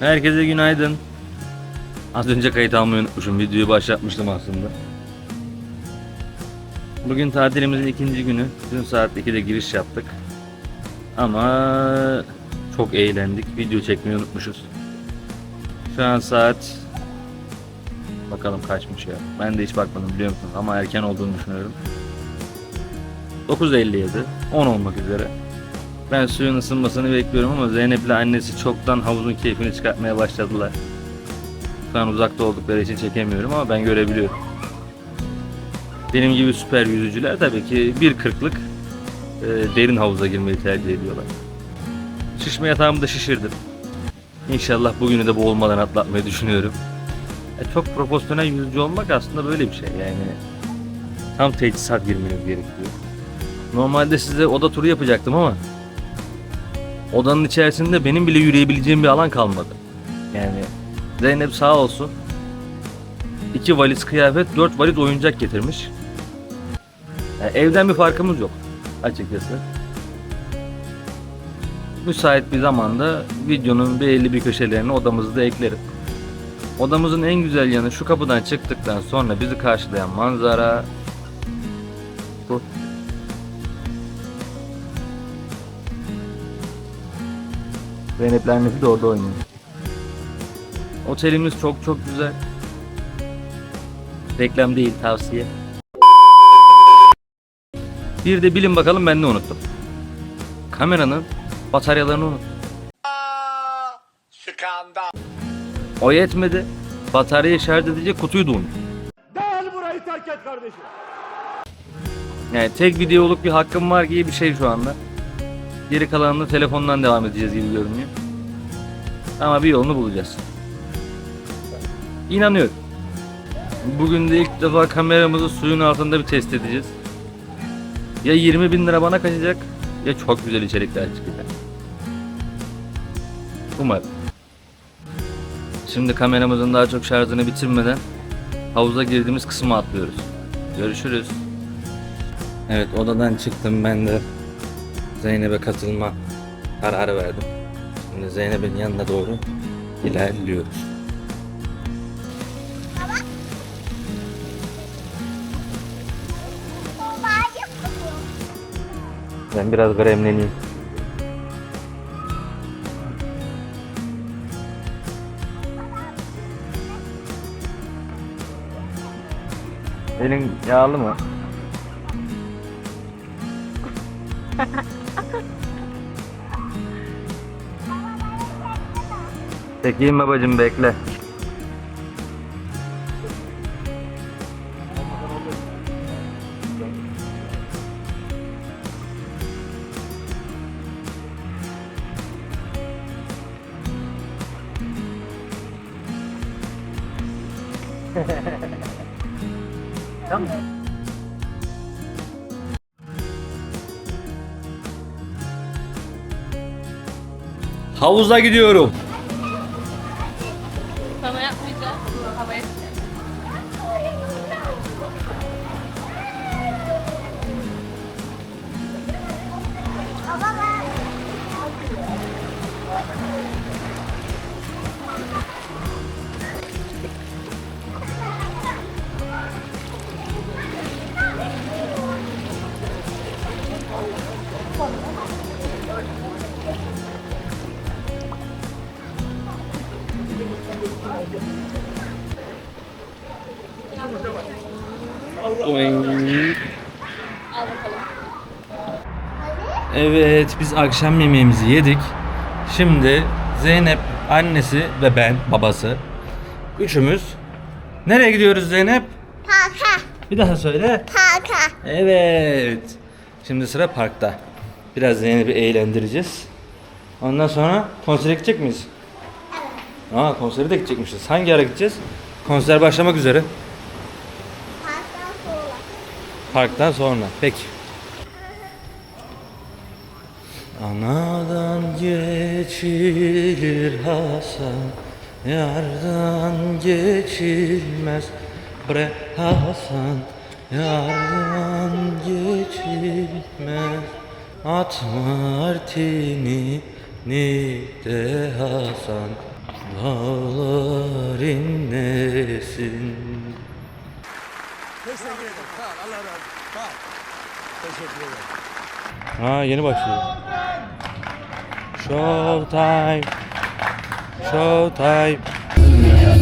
Herkese günaydın. Az önce kayıt almayı unutmuşum. Videoyu başlatmıştım aslında. Bugün tatilimizin ikinci günü. Dün saat 2'de giriş yaptık. Ama çok eğlendik. Video çekmeyi unutmuşuz. Şu an saat bakalım kaçmış ya. Ben de hiç bakmadım biliyor musun? Ama erken olduğunu düşünüyorum. 9.57 10 olmak üzere. Ben suyun ısınmasını bekliyorum ama Zeynep ile annesi çoktan havuzun keyfini çıkartmaya başladılar. Şu an uzakta oldukları için çekemiyorum ama ben görebiliyorum. Benim gibi süper yüzücüler tabii ki bir kırklık e, derin havuza girmeyi tercih ediyorlar. Şişme yatağımı da şişirdim. İnşallah bugünü de boğulmadan atlatmayı düşünüyorum. E, çok profesyonel yüzücü olmak aslında böyle bir şey yani. Tam teçhizat girmeniz gerekiyor. Normalde size oda turu yapacaktım ama odanın içerisinde benim bile yürüyebileceğim bir alan kalmadı. Yani Zeynep sağ olsun iki valiz kıyafet, dört valiz oyuncak getirmiş. Yani evden bir farkımız yok açıkçası. Müsait bir zamanda videonun belli bir köşelerini odamızda eklerim. Odamızın en güzel yanı şu kapıdan çıktıktan sonra bizi karşılayan manzara bu. Zeynep'le annesi de orada oynuyor. Otelimiz çok çok güzel. Reklam değil tavsiye. Bir de bilin bakalım ben ne unuttum. Kameranın bataryalarını unuttum. O yetmedi. Bataryayı şarj edecek kutuyu da unuttum. Gel burayı terk et kardeşim. Yani tek videoluk bir hakkım var gibi bir şey şu anda. Geri kalanını telefondan devam edeceğiz gibi görünüyor. Ama bir yolunu bulacağız. İnanıyorum. Bugün de ilk defa kameramızı suyun altında bir test edeceğiz. Ya 20 bin lira bana kaçacak ya çok güzel içerikler çıkacak. Umarım. Şimdi kameramızın daha çok şarjını bitirmeden havuza girdiğimiz kısmı atlıyoruz. Görüşürüz. Evet odadan çıktım ben de Zeynep'e katılma kararı verdim. Şimdi Zeynep'in yanına doğru ilerliyoruz. Ben biraz gremleneyim. Elin yağlı mı? Çekeyim babacım bekle. Havuza gidiyorum. Evet biz akşam yemeğimizi yedik. Şimdi Zeynep annesi ve ben babası üçümüz nereye gidiyoruz Zeynep? Parka, Bir daha söyle. parka. Evet. Şimdi sıra parkta. Biraz Zeynep'i eğlendireceğiz. Ondan sonra konsere gidecek miyiz? Evet. Aa konsere de gidecekmişiz. Hangi ara gideceğiz? Konser başlamak üzere. Parktan sonra. Parktan sonra. Peki. Anadan geçilir Hasan Yardan geçilmez bre Hasan Yardan geçilmez At martini ni de Hasan Dağlar inlesin. Teşekkür ederim. Sağ. Allah razı olsun. Sağ. Teşekkür ederim. Ha yeni başlıyor. Showtime. Showtime.